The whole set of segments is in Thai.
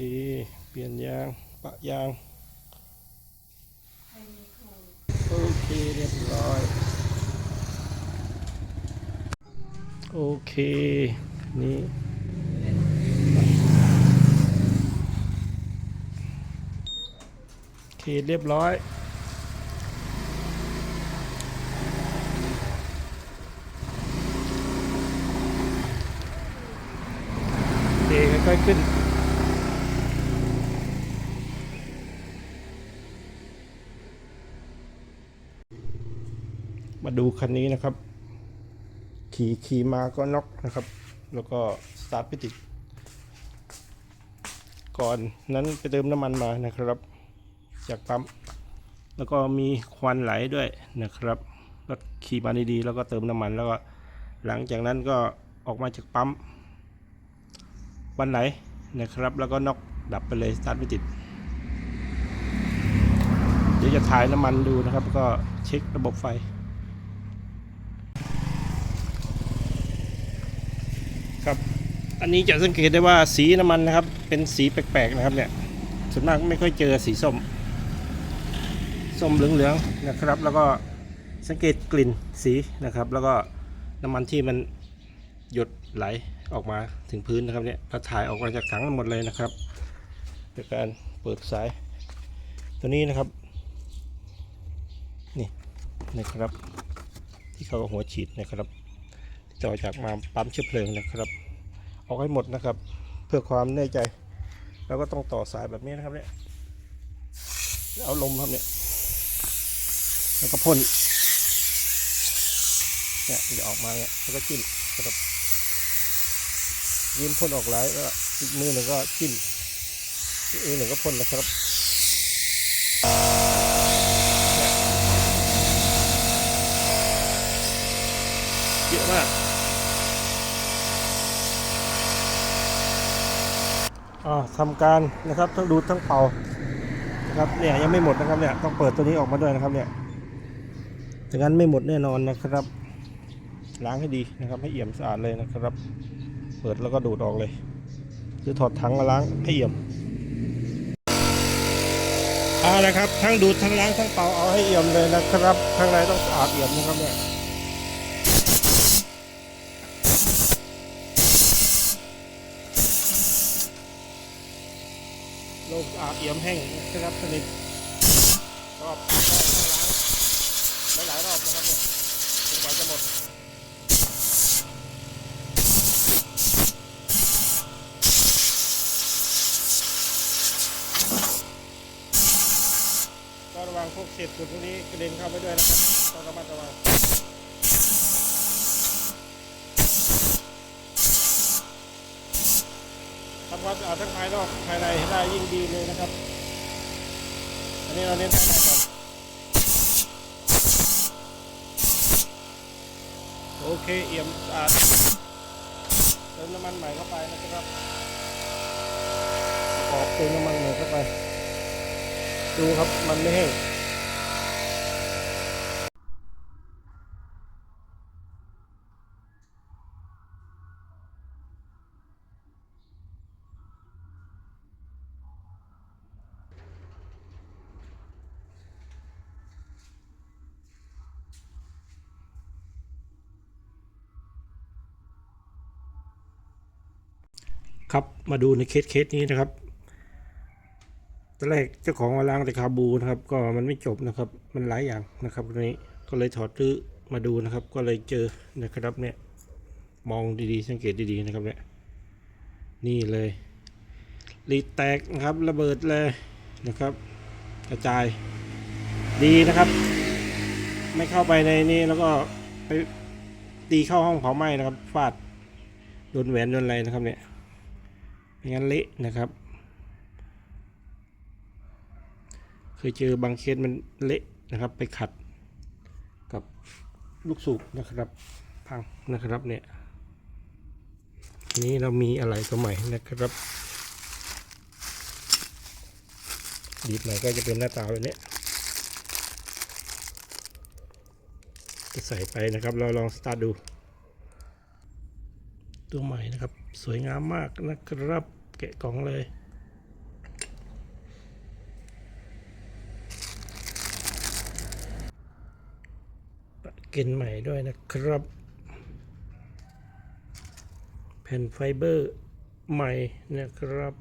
เปลี่ยนยาง ปะยาง โอเคเรียบร้อย โอเค นี่โอเคเรียบร้อยเดค่อยๆขึ้น มาดูคันนี้นะครับ ขี่ขี่มาก็น็อกนะครับ แล้วก็สตาร์ทไม่ติด ก่อนนั้นไปเติมน้ำมันมานะครับ จากปั๊มแล้วก็มีควันไหลด้วยนะครับรถขี่มาดีๆแล้วก็เติมน้ำมันแล้วก็หลังจากนั้นก็ออกมาจากปั๊มวันไหลนะครับ แล้วก็น็อกดับไปเลยสตาร์ทไม่ติด เดี๋ยวจะถ่ายน้ำมันดูนะครับ ก็เช็คระบบไฟ ครับ อันนี้จะสังเกตได้ว่าสีน้ำมันนะครับ เป็นสีแปลกๆนะครับเนี่ยส่วนมากไม่ค่อยเจอสีส้ม ส้มเหลืองๆนะครับ แล้วก็สังเกตกลิ่นสีนะครับ แล้วก็น้ำมันที่มันหยดไหลออกมาถึงพื้นนะครับเนี่ยเราถ่ายออกมาจากถังหมดเลยนะครับโดยการเปิดสายตัวนี้นะครับนี่นะครับ ที่เขาหัวฉีดนะครับ ต่อจากมาปั๊มเชื้อเพลิงนะครับออกให้หมดนะครับ เพื่อความแน่ใจเราก็ต้องต่อสายแบบนี้นะครับเนี่ยเอาลมครับเนี่ยแล้วก็พ่นเนี่ยจะออกมาเนี่ยแล้วก็จิ้มนะครับยิ้มพ่นออกหลายแล้วอีกมือหนึ่งก็จิ้มอีกมือหนึ่งก็พ่นนะครับเยอะมาก อ่าทำการนะครับทั้งดูดทั้งเป่านะครับเนี่ยยังไม่หมดนะครับเนี่ยต้องเปิดตัวนี้ออกมาด้วยนะครับเนี่ยถึงนั้นไม่หมดแน่นอนนะครับ ล้างให้ดีนะครับให้เอี่ยมสะอาดเลยนะครับ เปิดแล้วก็ดูดออกเลยหรือถอดถังมาล้างให้เอี่ยมเอาละครับทั้งดูดทั้งล้างทั้งเป่าเอาให้เอี่ยมเลยนะครับข้างในต้องสะอาดเอี่ยมนะครับเนี่ย เอี่ยมแห้งนะครับสนิทรอบรอบข้างล้างหลายๆรอบนะครับเนี่ยจนกว่าจะหมดก็ระวังพวกเศษฝุ่นพวกนี้กระเด็นเข้าไปด้วยนะครับต้องระมัดระวัง ทำ ความสะอาดทั้งภายนอกภายในให้ได้ยิ่งดีเลยนะครับ อันนี้เราเน้นภายในก่อนโอเคเอี่ยมสะอาดเติมน้ำมันใหม่เข้าไปนะครับออกเติมน้ำมันใหม่เข้าไป ดูครับมันไม่แห้ง ครับมาดูในเคสเคสนี้นะครับตอนแรกเจ้าของมาล้างแต่คาบูนะครับ ก็มันไม่จบนะครับ มันหลายอย่างนะครับตรงนี้ก็เลยถอดรื้อมาดูนะครับ ก็เลยเจอนะครับเนี่ยมองดีๆสังเกตดีๆนะครับเนี่ยนี่เลยรีแตกนะครับระเบิดเลยนะครับ กระจายดีนะครับ ไม่เข้าไปในนี้แล้วก็ไปตีเข้าห้องเผาไหม้นะครับฟาดโดนแหวนโดนอะไรนะครับเนี่ย ไม่งั้นเละนะครับเคยเจอบางเคสมันเละนะครับ ไปขัดกับลูกสูบนะครับพังนะครับเนี่ยทีนี้เรามีอะไรตัวใหม่นะครับดีดใหม่ก็จะเป็นหน้าตาแบบนี้จะใส่ไปนะครับ เราลองสตาร์ทดู ตัวใหม่นะครับ สวยงามมากนะครับ แกะกล่องเลย เกนใหม่ด้วยนะครับ แผ่นไฟเบอร์ใหม่นะครับ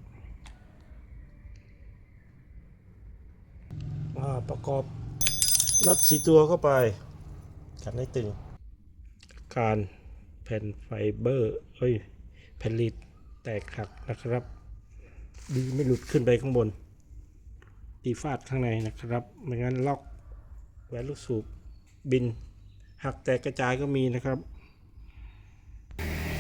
ประกอบนัดสีตัวเข้าไปกันให้ตึงการ แผ่นไฟเบอร์เอ้ยแผ่นลีดแตกหักนะครับ ดีไม่หลุดขึ้นไปข้างบน ตีฟาดข้างในนะครับ ไม่งั้นล็อกแหวนลูกสูบบิน หักแตกกระจายก็มีนะครับ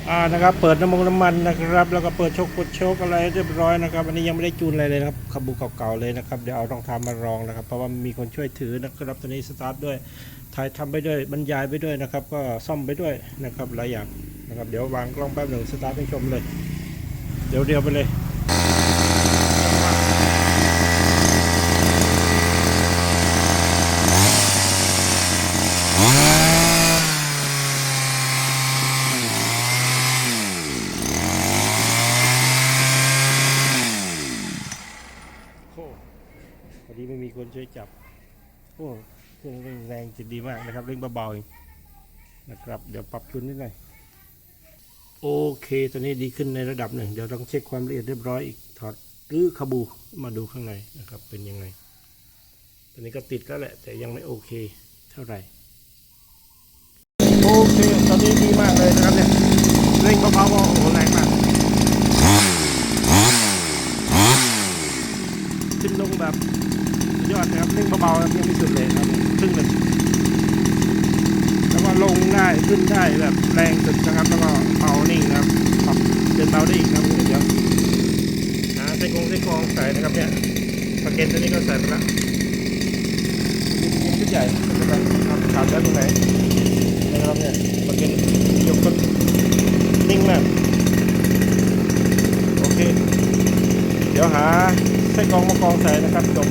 อ่านะครับเปิดน้ำมันน้ำมันนะครับ แล้วก็เปิดโชกกดโชกอะไรเรียบร้อยนะครับอันนี้ยังไม่ได้จูนอะไรเลยนะครับขบูเก่าๆเลยนะครับเดี๋ยวเอารองเท้ามาลองนะครับ เพราะว่ามีคนช่วยถือนะครับตัวนี้สตาร์ทด้วยถ่ายทำไปด้วยบรรยายไปด้วยนะครับ ก็ซ่อมไปด้วยนะครับหลายอย่างนะครับ เดี๋ยววางกล้องแป๊บหนึ่งสตาร์ทให้ชมเลย เดี๋ยวเดียวไปเลย โอ้พอดีไม่มีคน ช่วยจับโอ้เครื่องเร่งแรงจะดีมากนะครับเร่งเบาๆนะครับ เดี๋ยวปรับจุนนิดหน่อยโอเคตอนนี้ดีขึ้นในระดับหนึ่ง เดี๋ยวต้องเช็คความละเอียดเรียบร้อยอีกถอดหรือขบูมาดูข้างในนะครับ เป็นยังไง ตอนนี้ก็ติดแล้วแหละ แต่ยังไม่โอเคเท่าไหร่โอเคตอนนี้ดีมากเลยนะครับเนี่ยเร่งเบาๆโอ้โหแรงมากขึ้นลงแบบ เร่งเบาๆครับยังไม่สุดเลยครับครึ่งหนึ่งแล้วก็ลงได้ขึ้นได้แบบแรงสุดนะครับแล้วก็เบานิ่งครับปรับเดินเบาได้อีกครับเดี๋ยวหาไส้กรงไส้กรองใส่นะครับเนี่ยปากเกนตัวนี้ก็ใส่ไปละชุดใหญ่ครับขาดได้ตรงไหนนะครับเนี่ยปากเกนยกขึ้นนิ่งมากโอเค เดี๋ยวหาไส้กรองมากรองใส่นะครับจบ